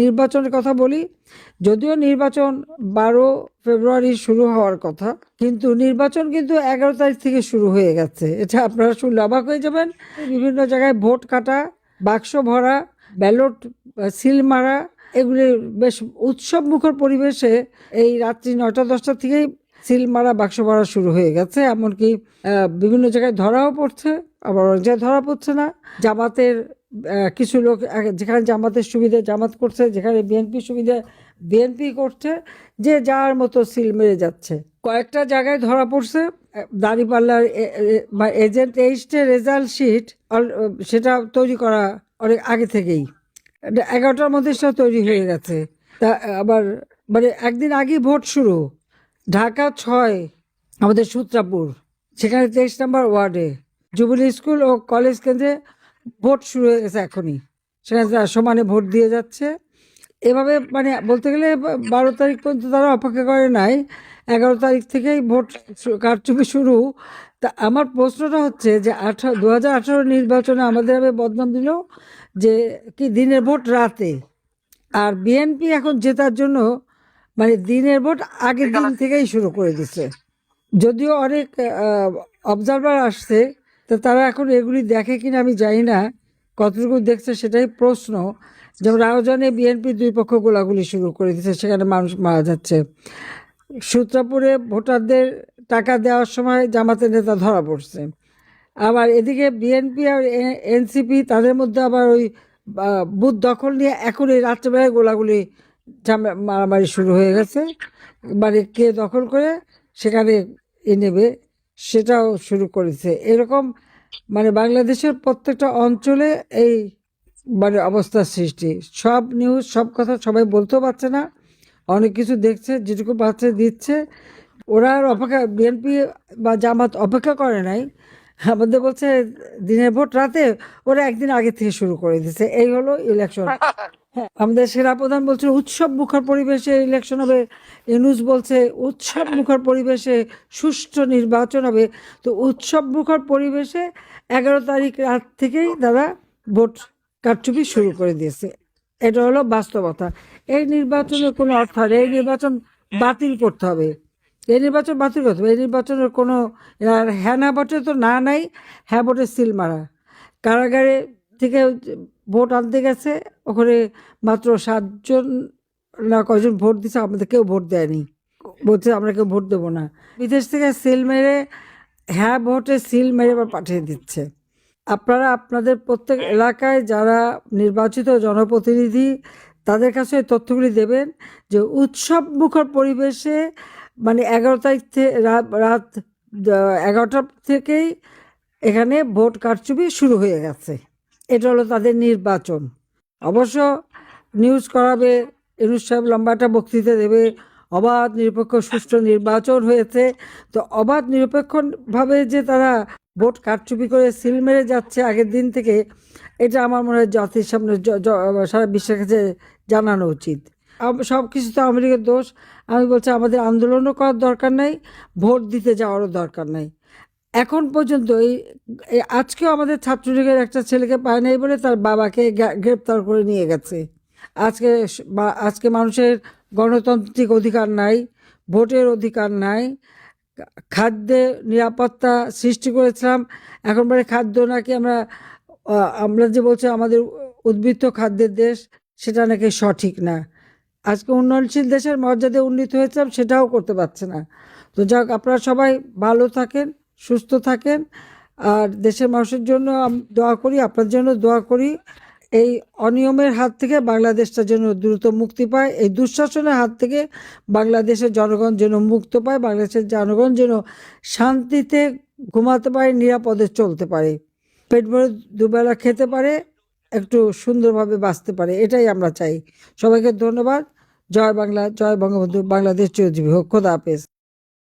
নির্বাচনের কথা বলি, যদিও নির্বাচন বারো ফেব্রুয়ারি শুরু হওয়ার কথা, কিন্তু নির্বাচন কিন্তু এগারো তারিখ থেকে শুরু হয়ে গেছে। এটা আপনারা শুনলে অবাক হয়ে যাবেন। বিভিন্ন জায়গায় ভোট কাটা, বাক্স ভরা, ব্যালট সিল মারা, এগুলি বেশ উৎসব মুখর পরিবেশে এই রাত্রি নয়টা, দশটা থেকেই সিল মারা, বাক্স ভরা শুরু হয়ে গেছে। এমনকি বিভিন্ন জায়গায় ধরাও পড়ছে, আবার অনেক জায়গায় ধরা পড়ছে না। জামাতের কিছু লোক যেখানে জামাতের সুবিধে জামাত করছে, যেখানে বিএনপি সুবিধা বিএনপি করছে, যে যার মতো সিল মেরে যাচ্ছে। কয়েকটা জায়গায় ধরা পড়ছে দাঁড়িপাল্লার বা এজেন্ট এইস্টের রেজাল্ট শিট সেটা তৈরি করা অনেক আগে থেকেই। এগারোটার মধ্যে সেটা তৈরি হয়ে গেছে। তা, আবার মানে একদিন আগেই ভোট শুরু। ঢাকা ছয়, আমাদের সূত্রাপুর, সেখানে তেইশ নম্বর ওয়ার্ডে। জুবিলি স্কুল ও কলেজ কেন্দ্রে ভোট শুরু হয়ে গেছে এখনই। সেখানে তারা সমানে ভোট দিয়ে যাচ্ছে। এভাবে মানে বলতে গেলে বারো তারিখ পর্যন্ত তারা অপেক্ষা করে নাই। এগারো তারিখ থেকেই ভোট কারচুপি শুরু। তা আমার প্রশ্নটা হচ্ছে যে আঠারো দু হাজার আঠারো নির্বাচনে আমাদের আমি বদনাম দিল যে কি দিনের ভোট রাতে? আর বিএনপি এখন জেতার জন্য মানে দিনের ভোট আগের দিন থেকেই শুরু করে দিচ্ছে যদিও অনেক অবজারভার আসছে তো তারা এখন এগুলি দেখে কিনা আমি জানি না, কতটুকু দেখছে সেটাই প্রশ্ন। যেমন আয়োজনে বিএনপি দুই পক্ষ গোলাগুলি শুরু করে দিচ্ছে সেখানে মানুষ মারা যাচ্ছে। সূত্রাপুরে ভোটারদের টাকা দেওয়ার সময় জামাতের নেতা ধরা পড়ছে। আবার এদিকে বিএনপি আর এনসিপি তাদের মধ্যে আবার ওই বুথ দখল নিয়ে এখন এই রাত্রেবেলায় গোলাগুলি মারামারি শুরু হয়ে গেছে। মানে কে দখল করে সেখানে এ নেবে। সেটাও শুরু করেছে। এরকম মানে বাংলাদেশের প্রত্যেকটা অঞ্চলে এই মানে অবস্থার সৃষ্টি। সব নিউজ সব কথা সবাই বলতেও পারছে না। অনেক কিছু দেখছে, যেটুকু পাচ্ছে দিচ্ছে। ওরা আর অপেক্ষা বিএনপি বা জামাত অপেক্ষা করে নাই। আমাদের বলছে দিনের ভোট রাতে ওরা একদিন আগে থেকে শুরু করে দিচ্ছে এই হলো ইলেকশন হ্যাঁ, আমাদের সেনাপ্রধান বলছে উৎসব মুখর পরিবেশে ইলেকশন হবে ইউনুস বলছে উৎসব মুখর পরিবেশে সুষ্ঠু নির্বাচন হবে। তো উৎসব মুখর পরিবেশে এগারো তারিখ রাত থেকেই তারা ভোট কারচুপি শুরু করে দিয়েছে। এটা হলো বাস্তবতা। এই নির্বাচনের কোনো অর্থ হয় এই নির্বাচন বাতিল করতে হবে। এই নির্বাচন বাতিল করতে হবে। এই নির্বাচনের কোনো হ্যাঁ না তো না নাই হ্যাঁ ভোটে সিল মারা। কারাগারে থেকে ভোট আনতে গেছে, ওখানে মাত্র সাতজন না কয়জন ভোট দিছে, আমাদের কেউ ভোট দেয়নি। বলছে, আমরা কেউ ভোট দেবো না। বিদেশ থেকে সিল মেরে হ্যাঁ ভোটে সিল মেরে আবার পাঠিয়ে দিচ্ছে। আপনারা আপনাদের প্রত্যেক এলাকায় যারা নির্বাচিত জনপ্রতিনিধি, তাদের কাছে তথ্যগুলি দেবেন যে উৎসব মুখর পরিবেশে মানে এগারো তারিখ থেকে রাত, এগারোটা থেকেই এখানে ভোট কারচুপি শুরু হয়ে গেছে। এটা হলো তাদের নির্বাচন। অবশ্য নিউজ করাবে, ইনুস সাহেব লম্বাটা বক্তৃতা দেবে, অবাধ, নিরপেক্ষ, সুষ্ঠু নির্বাচন হয়েছে। তো অবাধ, নিরপেক্ষভাবে যে তারা ভোট কারচুপি করে সিল মেরে যাচ্ছে আগের দিন থেকে, এটা আমার মনে হয় জাতির সামনে সারা বিশ্বের কাছে জানানো উচিত। সব কিছু তো আমেরিকার দোষ। আমি বলছি, আমাদের আন্দোলনও করার দরকার নাই, ভোট দিতে যাওয়ারও দরকার নাই। এখন পর্যন্ত এই আজকেও আমাদের ছাত্রলীগের একটা ছেলেকে পায় নাই বলে তার বাবাকে গ্রেপ্তার করে নিয়ে গেছে। আজকে আজকে মানুষের গণতান্ত্রিক অধিকার নাই, ভোটের অধিকার নাই খাদ্যে নিরাপত্তা সৃষ্টি করেছিলাম, এখন পরে খাদ্য নাকি আমরা আমরা যে বলছি আমাদের উদ্বৃত্ত খাদ্যের দেশ, সেটা নাকি সঠিক না। আজকে উন্নয়নশীল দেশের মর্যাদা উন্নীত হয়েছিলাম, সেটাও করতে পারছে না। তো যাক, আপনারা সবাই ভালো থাকেন। সুস্থ থাকেন। আর দেশের মানুষের জন্য দোয়া করি আপনার জন্য দোয়া করি। এই অনিয়মের হাত থেকে বাংলাদেশটা যেন দ্রুত মুক্তি পায়। এই দুঃশাসনের হাত থেকে বাংলাদেশের জনগণ যেন মুক্ত পায়। বাংলাদেশের জনগণ যেন শান্তিতে ঘুমাতে পারে, নিরাপদে চলতে পারে। পেট ভরে দুবেলা খেতে পারে, একটু সুন্দরভাবে বাঁচতে পারে। এটাই আমরা চাই। সবাইকে ধন্যবাদ। জয় বাংলা, জয় বঙ্গবন্ধু, বাংলাদেশ চিরজীবী হোক। খোদা হাফেজ।